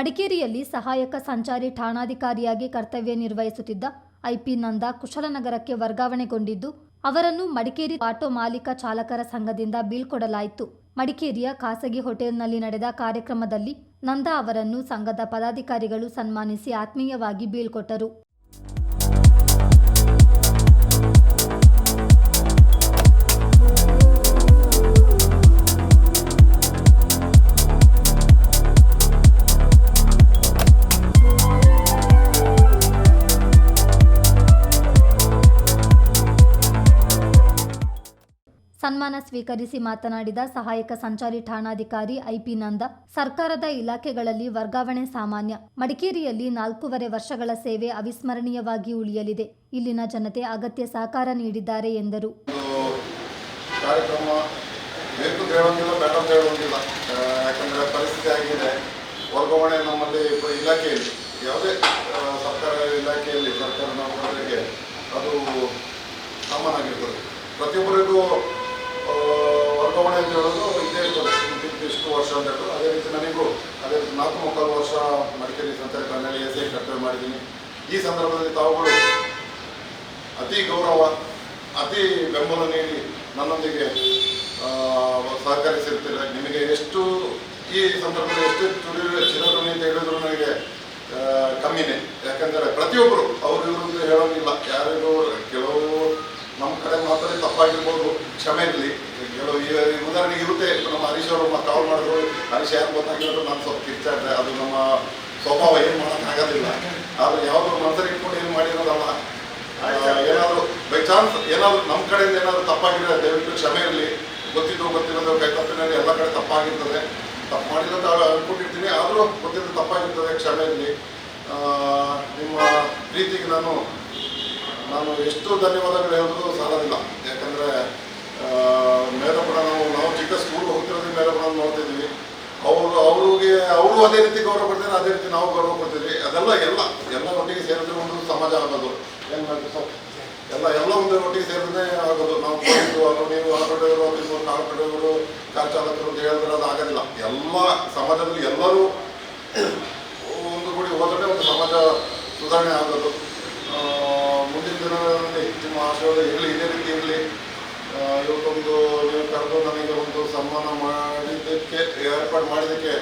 ಮಡಿಕೇರಿಯಲ್ಲಿ ಸಹಾಯಕ ಸಂಚಾರಿ ಠಾಣಾಧಿಕಾರಿಯಾಗಿ ಕರ್ತವ್ಯ ನಿರ್ವಹಿಸುತ್ತಿದ್ದ ಐಪಿ ನಂದ ಕುಶಲನಗರಕ್ಕೆ ವರ್ಗಾವಣೆಗೊಂಡಿದ್ದು, ಅವರನ್ನು ಮಡಿಕೇರಿ ಆಟೋ ಮಾಲೀಕ ಚಾಲಕರ ಸಂಘದಿಂದ ಬೀಳ್ಕೊಡಲಾಯಿತು. ಮಡಿಕೇರಿಯ ಖಾಸಗಿ ಹೋಟೆಲ್ನಲ್ಲಿ ನಡೆದ ಕಾರ್ಯಕ್ರಮದಲ್ಲಿ ನಂದಾ ಅವರನ್ನು ಸಂಘದ ಪದಾಧಿಕಾರಿಗಳು ಸನ್ಮಾನಿಸಿ ಆತ್ಮೀಯವಾಗಿ ಬೀಳ್ಕೊಟ್ಟರು. ಸನ್ಮಾನ ಸ್ವೀಕರಿಸಿ ಮಾತನಾಡಿದ ಸಹಾಯಕ ಸಂಚಾರಿ ಠಾಣಾಧಿಕಾರಿ ಐಪಿ ನಂದ, ಸರ್ಕಾರದ ಇಲಾಖೆಗಳಲ್ಲಿ ವರ್ಗಾವಣೆ ಸಾಮಾನ್ಯ. ಮಡಿಕೇರಿಯಲ್ಲಿ ನಾಲ್ಕೂವರೆ ವರ್ಷಗಳ ಸೇವೆ ಅವಿಸ್ಮರಣೀಯವಾಗಿ ಉಳಿಯಲಿದೆ. ಇಲ್ಲಿನ ಜನತೆ ಅಗತ್ಯ ಸಹಕಾರ ನೀಡಿದ್ದಾರೆ ಎಂದರು. ವರ್ಗಾವಣೆ ನಮ್ಮಲ್ಲಿ ಇಲಾಖೆಯಲ್ಲಿ, ಯಾವುದೇ ಸರ್ಕಾರ ಇಲಾಖೆಯಲ್ಲಿ ಸರ್ಕಾರ ನೌಕರರಿಗೆ ಅದು ಸಾಮಾನ್ಯವಾಗಿರ್ತದೆ. ಪ್ರತಿಯೊಬ್ಬರಿಗೂ ಅದೇ ರೀತಿ ನನಗೂ ಅದೇ ರೀತಿ ನಾಲ್ಕು ಮುಕ್ಕಾಲು ವರ್ಷ ಮಡಿಕೇರಿ ಸಂಚಾರಿ ಠಾಣೆಯಲ್ಲಿ ಎಸ್ ಕರ್ತವ್ಯ ಮಾಡಿದ್ದೀನಿ. ಈ ಸಂದರ್ಭದಲ್ಲಿ ತಾವುಗಳು ಅತಿ ಗೌರವ, ಅತಿ ಬೆಂಬಲ ನೀಡಿ ನನ್ನೊಂದಿಗೆ ಸಹಕರಿಸಿರ್ತೀರ ನಿಮಗೆ ಎಷ್ಟು ಈ ಸಂದರ್ಭದಲ್ಲಿ ಎಷ್ಟು ತುಳಿ ಚಿರಋಣಿ ಅಂತ ಹೇಳಿದ್ರು ನನಗೆ ಕಮ್ಮಿನೇ. ಯಾಕಂದರೆ ಪ್ರತಿಯೊಬ್ಬರು ಅವರು ಇವರು ಹೇಳೋದಿಲ್ಲ. ಯಾರಿಗೂ ಕೆಲವು ಮಾತಾಡಿ ತಪ್ಪಾಗಿರ್ಬೋದು. ಕ್ಷಮೆ ಇರಲಿ. ಕೆಲವು ಈ ಈ ಉದಾಹರಣೆಗೆ ಇರುತ್ತೆ. ನಮ್ಮ ಹರೀಶ್ ಅವರು ಕಾಲ್ ಮಾಡಿದ್ರು. ಹರೀಶ್ ಯಾರು ಗೊತ್ತಾಗಿಲ್ಲ ನಾನು ಸ್ವಲ್ಪ ಕಿರ್ಚಾಡ್ದೆ. ಅದು ನಮ್ಮ ಸ್ವಭಾವ ಏನು ಮಾಡೋಕ್ಕಾಗೋದಿಲ್ಲ ಆದರೆ ಯಾವಾಗಲೂ ಮನಸ್ಸಲ್ಲಿ ಇಟ್ಕೊಂಡು ಏನು ಮಾಡಿರೋದಲ್ಲ ಏನಾದರೂ ಬೈ ಚಾನ್ಸ್ ಏನಾದ್ರು ನಮ್ಮ ಕಡೆಯಿಂದ ಏನಾದರೂ ತಪ್ಪಾಗಿದ್ರೆ ದಯವಿಟ್ಟು ಕ್ಷಮೆ ಇರಲಿ. ಗೊತ್ತಿದ್ದು ಗೊತ್ತಿರೋದು ಕೈ ತಪ್ಪಿನಲ್ಲಿ ಎಲ್ಲ ಕಡೆ ತಪ್ಪಾಗಿರ್ತದೆ. ತಪ್ಪು ಮಾಡಿಲ್ಲ ಅಂತ ಅನ್ಕೊಂಡಿರ್ತೀನಿ ಆದರೂ ಗೊತ್ತಿದ್ದು ತಪ್ಪಾಗಿರ್ತದೆ. ಕ್ಷಮೆ ಇರಲಿ. ನಿಮ್ಮ ಪ್ರೀತಿಗೆ ನಾನು ನಾನು ಎಷ್ಟು ಧನ್ಯವಾದಗಳು ಹೇಳೋದು ಸಾಲದಿಲ್ಲ. ಯಾಕಂದರೆ ಮೇಲಪುರ ನಾವು ನಾವು ಚಿಕ್ಕ ಸ್ಕೂಲ್ ಹೋಗ್ತಿರೋದ್ರಿಂದ ಮೇಲಪುರ ನೋಡ್ತಿದ್ವಿ ಅವರು, ಅವ್ರಿಗೆ, ಅವರು ಅದೇ ರೀತಿ ಗೌರವ ಕೊಡ್ತಾರೆ, ಅದೇ ರೀತಿ ನಾವು ಗೌರವ ಕೊಡ್ತೀವಿ ಅದೆಲ್ಲ ಎಲ್ಲ ಎಲ್ಲ ಒಟ್ಟಿಗೆ ಸೇರಿದ್ರೆ ಒಂದು ಸಮಾಜ ಆಗೋದು. ಏನು ಮಾಡ್ತೀವಿ ಸರ್? ಎಲ್ಲ ಎಲ್ಲ ಒಂದು ಒಟ್ಟಿಗೆ ಸೇರಿದ್ರೆ ಆಗೋದು. ನಾವು ಅವರು ನೀವು ಆಟೋ ಡ್ರೈವರು ನೀವು ಕಾರ್ ಡ್ರೈವರು ಕಾರ್ ಚಾಲಕರು ಅಂತ ಹೇಳಿದ್ರೆ ಅದು ಆಗೋದಿಲ್ಲ. ಎಲ್ಲ ಸಮಾಜದಲ್ಲಿ ಎಲ್ಲರೂ ಒಂದು ಕೂಡಿ ಹೋದ್ರೆ ಒಂದು ಸಮಾಜ ಸುಧಾರಣೆ ಆಗೋದು. ಮುಂದಿನ ಒಂದು ಹೆಚ್ಚಿನ ಆಶೀರ್ವಾದ ಇರಲಿ, ಇದೇ ರೀತಿ ಇರಲಿ. ಇವತ್ತೊಂದು ನೀವು ಕರೆದು ನನಗೆ ಒಂದು ಸನ್ಮಾನ ಮಾಡಿದ್ದಕ್ಕೆ, ಏರ್ಪಾಡು ಮಾಡಿದ್ದಕ್ಕೆ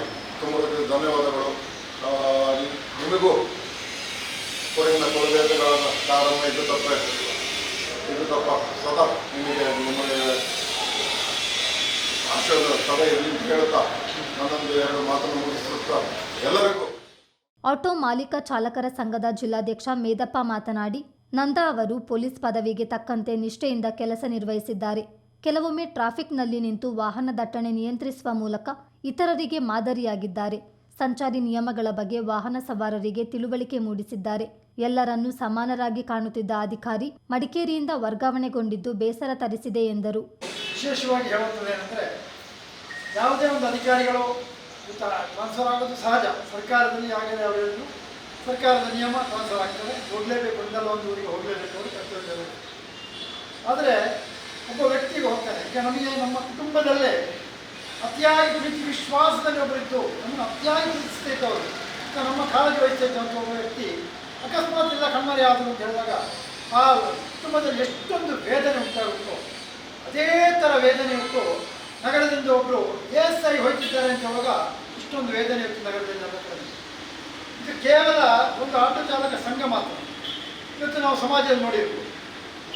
ತುಂಬ ಧನ್ಯವಾದಗಳು. ನಿಮಗೂ ಕೊಡಿನ ಕೊಡಬೇಕುಗಳನ್ನ ಕಾರಣ ಇದು ತಪ್ಪ. ಇದು ತಪ್ಪ. ಸದಾ ನಿಮಗೆ ನಿಮಗೆ ಆಶೀರ್ವಾದ ಸದಾ ಇರಲಿ ಹೇಳ್ತಾ ನನ್ನೊಂದು ಎರಡು ಮಾತನ್ನು ಮುಗಿಸುತ್ತಾ ಎಲ್ಲರಿಗೂ ಆಟೋ ಮಾಲೀಕ ಚಾಲಕರ ಸಂಘದ ಜಿಲ್ಲಾಧ್ಯಕ್ಷ ಮೇದಪ್ಪ ಮಾತನಾಡಿ ನಂದಾ ಅವರು ಪೊಲೀಸ್ ಪದವಿಗೆ ತಕ್ಕಂತೆ ನಿಷ್ಠೆಯಿಂದ ಕೆಲಸ ನಿರ್ವಹಿಸಿದ್ದಾರೆ. ಕೆಲವೊಮ್ಮೆ ಟ್ರಾಫಿಕ್ನಲ್ಲಿ ನಿಂತು ವಾಹನ ದಟ್ಟಣೆ ನಿಯಂತ್ರಿಸುವ ಮೂಲಕ ಇತರರಿಗೆ ಮಾದರಿಯಾಗಿದ್ದಾರೆ. ಸಂಚಾರಿ ನಿಯಮಗಳ ಬಗ್ಗೆ ವಾಹನ ಸವಾರರಿಗೆ ತಿಳುವಳಿಕೆ ಮೂಡಿಸಿದ್ದಾರೆ. ಎಲ್ಲರನ್ನೂ ಸಮಾನರಾಗಿ ಕಾಣುತ್ತಿದ್ದ ಅಧಿಕಾರಿ ಮಡಿಕೇರಿಯಿಂದ ವರ್ಗಾವಣೆಗೊಂಡಿದ್ದು ಬೇಸರ ತರಿಸಿದೆ ಎಂದರು. ವಿಶೇಷವಾಗಿ ಹೇಳುತ್ತದೆ ಏನಂದರೆ, ಯಾವುದೇ ಒಂದು ಅಧಿಕಾರಿಗಳು ಸಹಜ. ಸರ್ಕಾರದಲ್ಲಿ ಸರ್ಕಾರದ ನಿಯಮ ಟ್ರಾನ್ಸ್ಫರ್ ಆಗ್ತದೆ. ಹೋಗಲೇಬೇಕು ಒಂದಲ್ಲ ಒಂದು ಊರಿಗೆ ಹೋಗಲೇಬೇಕು ಅವರು ಕರ್ತವ್ಯ ಆದರೆ ಒಬ್ಬ ವ್ಯಕ್ತಿಗೆ ಹೋಗ್ತಾರೆ. ಈಗ ನಮಗೆ ನಮ್ಮ ಕುಟುಂಬದಲ್ಲೇ ಅತಿಯಾಗಿ ಪ್ರೀತಿ ವಿಶ್ವಾಸದಲ್ಲಿ ಒಬ್ಬರಿತ್ತು ನಮ್ಮನ್ನು ಅತಿಯಾಗಿ ಪ್ರೀತಿಸ್ತಾ ಈಗ ನಮ್ಮ ಕಾಳಜಿ ವಹಿಸ್ತಾ ಇದ್ದಂಥ ಒಬ್ಬ ವ್ಯಕ್ತಿ ಅಕಸ್ಮಾತ್ ಇಲ್ಲ ಕಣ್ಮರೆ ಆದರು ಅಂತ ಹೇಳಿದಾಗ ಆ ಕುಟುಂಬದಲ್ಲಿ ಎಷ್ಟೊಂದು ವೇದನೆ ಉಂಟಾಗುತ್ತೋ, ಅದೇ ಥರ ವೇದನೆ ಇತ್ತು ನಗರದಿಂದ ಒಬ್ಬರು ಎಸ್ ಐ ಹೋಯ್ತಿದ್ದಾರೆ ಅಂತ ಹೇಳುವಾಗ ಇಷ್ಟೊಂದು ವೇದನೆ ಇತ್ತು ನಗರದಿಂದ ಅನ್ನೋದ್ರಲ್ಲಿ. ಇದು ಕೇವಲ ಒಂದು ಆಟೋ ಚಾಲಕ ಸಂಘ ಮಾತ್ರ. ಇವತ್ತು ನಾವು ಸಮಾಜದಲ್ಲಿ ನೋಡಿರ್ಬೋದು.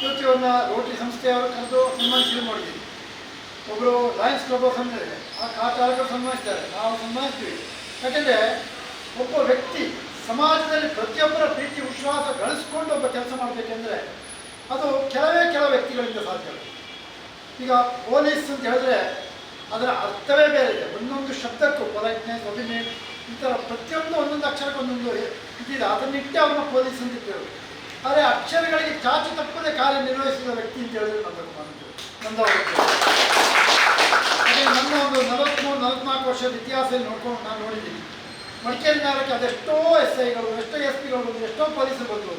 ಇವತ್ತು ಇವನ್ನ ರೋಟರಿ ಸಂಸ್ಥೆಯವರು ಕರೆದು ಸನ್ಮಾನಿಸಿದ್ರು ನೋಡಿದ್ದೀವಿ ಒಬ್ಬರು ಲಯನ್ಸ್ ಕ್ಲಬ್ ಆಫ್ ಆ ಕಾ ಚಾಲಕರು ಸನ್ಮಾನಿಸ್ತಾರೆ. ನಾವು ಸನ್ಮಾನಿಸ್ತೀವಿ. ಯಾಕೆಂದರೆ ಒಬ್ಬ ವ್ಯಕ್ತಿ ಸಮಾಜದಲ್ಲಿ ಪ್ರತಿಯೊಬ್ಬರ ಪ್ರೀತಿ, ವಿಶ್ವಾಸ ಗಳಿಸ್ಕೊಂಡು ಒಬ್ಬ ಕೆಲಸ ಮಾಡಬೇಕೆಂದರೆ ಅದು ಕೆಲವೇ ಕೆಲವು ವ್ಯಕ್ತಿಗಳಿಂದ ಸಾಧ್ಯ ಈಗ ಪೊಲೀಸ್ ಅಂತ ಹೇಳಿದ್ರೆ ಅದರ ಅರ್ಥವೇ ಬೇರೆ ಇದೆ. ಒಂದೊಂದು ಶಬ್ದಕ್ಕೂ ಪೊಲೈಟ್ನೆಸ್ ಅಭಿನೇಟ್ ಈ ಥರ ಪ್ರತಿಯೊಂದು ಒಂದೊಂದು ಅಕ್ಷರಕ್ಕೆ ಒಂದೊಂದು ಇದಿದೆ ಅದನ್ನಿಟ್ಟೆ ಅವ್ರನ್ನ ಪೊಲೀಸ್ ಅಂತ ಕೇಳಿದ್ರು ಆದರೆ ಅಕ್ಷರಗಳಿಗೆ ಚಾಚು ತಪ್ಪದೆ ಕಾರ್ಯನಿರ್ವಹಿಸಿದ ವ್ಯಕ್ತಿ ಅಂತ ಹೇಳಿದ್ರೆ ನಂದು ನಂದು ಅದೇ ನನ್ನ ಒಂದು ನಲವತ್ತ್ಮೂರು ನಲವತ್ನಾಲ್ಕು ವರ್ಷದ ಇತಿಹಾಸದಲ್ಲಿ ನೋಡ್ಕೊಂಡು ನಾನು ನೋಡಿದ್ದೀನಿ. ಮಡಿಕೇರಿ ನಗರಕ್ಕೆ ಅದೆಷ್ಟೋ ಎಸ್ ಐಗಳು, ಎಷ್ಟೋ ಎಸ್ ಪಿಗಳು ಬಂದರು, ಎಷ್ಟೋ ಪೊಲೀಸರು ಬಂದರು.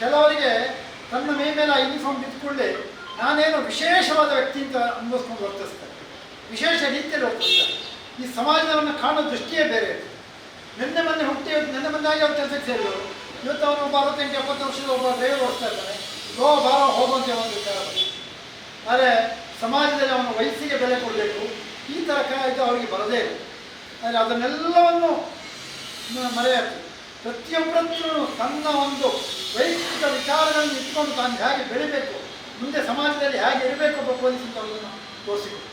ಕೆಲವರಿಗೆ ತನ್ನ ಮೇ ಮೇಲೆ ಯೂನಿಫಾರ್ಮ್ ಬಿದ್ದುಕೊಳ್ಳಿ ನಾನೇನು ವಿಶೇಷವಾದ ವ್ಯಕ್ತಿ ಅಂತ ಅನ್ಭವಿಸ್ಕೊಂಡು ವರ್ತಿಸ್ತಾರೆ. ವಿಶೇಷ ರೀತಿಯಲ್ಲಿ ವರ್ತಿಸ್ತಾರೆ. ಈ ಸಮಾಜವನ್ನು ಕಾಣೋ ದೃಷ್ಟಿಯೇ ಬೇರೆ. ನಿನ್ನೆ ಮೊನ್ನೆ ಹುಟ್ಟಿ, ನಿನ್ನೆ ಮೊನ್ನೆ ಆಗಿ ಅವ್ರು ಕೆಲಸಕ್ಕೆ ಸೇರಿದವರು ಇವತ್ತು ಅವನು ಒಬ್ಬ ಅರವತ್ತೆಂಟು ಎಪ್ಪತ್ತು ವರ್ಷದ ಒಬ್ಬ ಡ್ರೈವರ್ ಓಡಿಸ್ತಾ ಇದ್ದಾನೆ. ಲೋ ಬಾರ ಹೋಗುವಂತ ಒಂದು ವಿಚಾರ ಆದರೆ ಸಮಾಜದಲ್ಲಿ ಅವನ ವಯಸ್ಸಿಗೆ ಬೆಲೆ ಕೊಡಬೇಕು. ಈ ಥರ ಕಾಯ್ದು ಅವರಿಗೆ ಬರದೇ ಇಲ್ಲ. ಆದರೆ ಅದನ್ನೆಲ್ಲವನ್ನು ಮರೆಯಾಗ್ತದೆ ಪ್ರತಿಯೊಬ್ಬರನ್ನು ತನ್ನ ಒಂದು ವೈಯಕ್ತಿಕ ವಿಚಾರಗಳನ್ನು ಇಟ್ಕೊಂಡು ತಾನು ಹೇಗೆ ಬೆಳಿಬೇಕು, ಮುಂದೆ ಸಮಾಜದಲ್ಲಿ ಹೇಗೆ ಇರಬೇಕು ಒಬ್ಬ ಪೊಲೀಸ್ ಅಂತ ಅವರನ್ನು ತೋರಿಸಿಕೊಡು.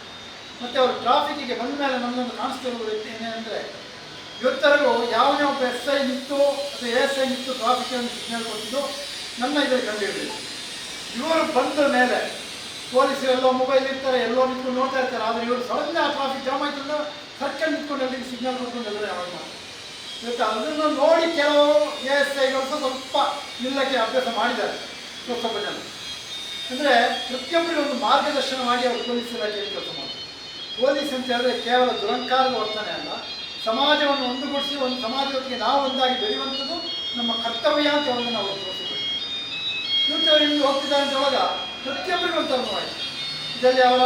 ಮತ್ತು ಅವರು ಟ್ರಾಫಿಕ್ಕಿಗೆ ಬಂದ ಮೇಲೆ ನನ್ನೊಂದು ಕಾಣಿಸ್ತಿರುವ ವ್ಯಕ್ತಿ ಏನೆಂದರೆ ಯಾವ ಒಬ್ಬ ಎಸ್ ಐ ನಿಂತು ಅಥವಾ ಎಸ್ ಐ ನಿಂತು ಟ್ರಾಫಿಕ್ ಸಿಗ್ನಲ್ ಕೊಟ್ಟಿದ್ದು ನನ್ನ ಇದರಲ್ಲಿ ಕಂಡುಹಿಡಿದಿಲ್ಲ ಇವರು ಬಂದ ಮೇಲೆ ಪೊಲೀಸರು ಎಲ್ಲೋ ಮೊಬೈಲ್ ಇರ್ತಾರೆ ಎಲ್ಲೋ ನಿಂತು ನೋಡ್ತಾ ಇರ್ತಾರೆ, ಆದರೆ ಇವರು ಸಡನ್ ಆ ಟ್ರಾಫಿಕ್ ಜಾಮ್ ಆಯ್ತಿಲ್ಲ ಸರ್ಕಲ್ ನಿಂತ್ಕೊಂಡು ಅಲ್ಲಿಗೆ ಸಿಗ್ನಲ್ ಕೊಟ್ಕೊಂಡು ಎಲ್ಲರೂ ಯಾವಾಗ ಇವತ್ತು ಅದನ್ನು ನೋಡಿ ಕೆಲವು ಎ ಎಸ್ ಐಗಳು ಸ್ವಲ್ಪ ನಿಲ್ಲಕ್ಕೆ ಅಭ್ಯಾಸ ಮಾಡಿದ್ದಾರೆ ಜನ ಅಂದರೆ ಪ್ರತಿಯೊಬ್ಬರಿಗೆ ಒಂದು ಮಾರ್ಗದರ್ಶನ ಮಾಡಿ ಅವರು ಪೊಲೀಸ್ ಇಲಾಖೆಯಲ್ಲಿ ಕೆಲಸ ಮಾಡ್ತಾರೆ. ಪೊಲೀಸ್ ಅಂತ ಹೇಳಿದ್ರೆ ಕೇವಲ ದುರಂಕಾರದ ವರ್ತನೆ ಅಲ್ಲ ಸಮಾಜವನ್ನು ಒಂದುಗೂಡಿಸಿ, ಒಂದು ಸಮಾಜದೊಟ್ಟಿಗೆ ನಾವು ಒಂದಾಗಿ ಬೆಳೆಯುವಂಥದ್ದು ನಮ್ಮ ಕರ್ತವ್ಯ ಅಂತ ಅವರನ್ನು ನಾವು ಇವತ್ತು ಅವರು ಇಲ್ಲಿ ಹೋಗ್ತಿದ್ದಾರೆ ಅಂತ ಹೇಳುವಾಗ ಪ್ರತಿಯೊಬ್ಬರಿಗೂ ಒಂದು ಇದರಲ್ಲಿ ಅವರ,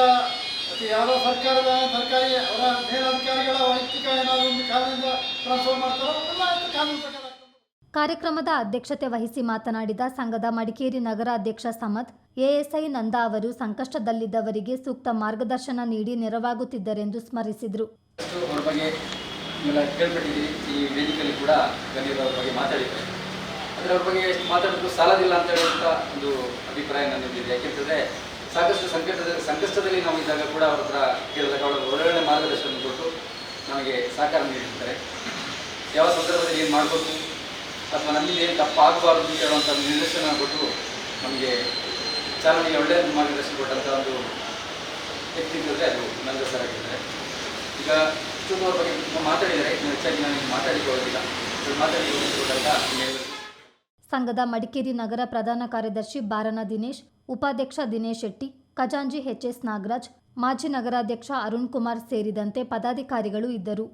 ಮತ್ತು ಯಾವ ಸರ್ಕಾರದ ಸರ್ಕಾರಿ ಅವರ ಮೇಲಧಿಕಾರಿಗಳ ವೈಯಕ್ತಿಕ ಏನಾದರೂ ಒಂದು ಕಾರಣದಿಂದ ಟ್ರಾನ್ಸ್ಫರ್ ಮಾಡ್ತಾರೋ, ಎಲ್ಲ ಕಾನೂನು ಪ್ರಕಾರ. ಕಾರ್ಯಕ್ರಮದ ಅಧ್ಯಕ್ಷತೆ ವಹಿಸಿ ಮಾತನಾಡಿದ ಸಂಘದ ಮಡಿಕೇರಿ ನಗರ ಅಧ್ಯಕ್ಷ ಸಮದ್ ಎಎಸ್ಐ ನಂದಾ ಅವರು ಸಂಕಷ್ಟದಲ್ಲಿದ್ದವರಿಗೆ ಸೂಕ್ತ ಮಾರ್ಗದರ್ಶನ ನೀಡಿ ನೆರವಾಗುತ್ತಿದ್ದರೆಂದು ಸ್ಮರಿಸಿದರು. ಅದರ ಬಗ್ಗೆ ಮಾತಾಡಿದ್ರು ಸಾಲದಿಲ್ಲ ಅಂತ ಹೇಳುವಂಥ ಒಂದು ಅಭಿಪ್ರಾಯ ನನ್ನಲ್ಲಿದೆ ಯಾಕೆಂತಂದರೆ ಸಾಕಷ್ಟು ಸಂಕಟದ, ಸಂಕಷ್ಟದಲ್ಲಿ ನಾವು ಇದ್ದಾಗ ಕೂಡ ಅವ್ರ ಹತ್ರ ಕೇಳಿದಾಗ ಅವರು ಒಳ್ಳೊಳ್ಳೆ ಮಾರ್ಗದರ್ಶನ ಕೊಟ್ಟು ನಮಗೆ ಸಹಕಾರ ನೀಡಿರ್ತಾರೆ. ಯಾವ ಸಂದರ್ಭದಲ್ಲಿ ಏನು ಮಾಡಬೇಕು ಅಥವಾ ನಮ್ಮಿಂದ ಏನು ತಪ್ಪಾಗಬಾರ್ದು ಹೇಳುವಂಥ ನಿರ್ದೇಶನ ಕೊಟ್ಟು ನಮಗೆ ಚಾಲನೆಗೆ ಒಳ್ಳೆಯ ಮಾರ್ಗದರ್ಶನ ಕೊಟ್ಟಂಥ ಒಂದು ವ್ಯಕ್ತಿ ಅದು ನನ್ನ ಸರ್ ಆಗಿದ್ದಾರೆ. ಈಗ ಇಷ್ಟೊಂದು ಬಗ್ಗೆ ಮಾತಾಡಿದರೆ ಹೆಚ್ಚಾಗಿ ನಾನು ಮಾತಾಡಿಕೊಳ್ಳೋದಿಲ್ಲ ಮಾತಾಡಲಿಕ್ಕೆ ನಿಮ್ಮೆಲ್ಲರಿಗೂ ಸಂಘದ ಮಡಿಕೇರಿ ನಗರ ಪ್ರಧಾನ ಕಾರ್ಯದರ್ಶಿ ಬಾರನ ದಿನೇಶ್, ಉಪಾಧ್ಯಕ್ಷ ದಿನೇಶ್ ಶೆಟ್ಟಿ, ಖಜಾಂಜಿ ಎಚ್ ಎಸ್ ನಾಗರಾಜ್, ಮಾಜಿ ನಗರಾಧ್ಯಕ್ಷ ಅರುಣ್ ಕುಮಾರ್ ಸೇರಿದಂತೆ ಪದಾಧಿಕಾರಿಗಳು ಇದ್ದರು.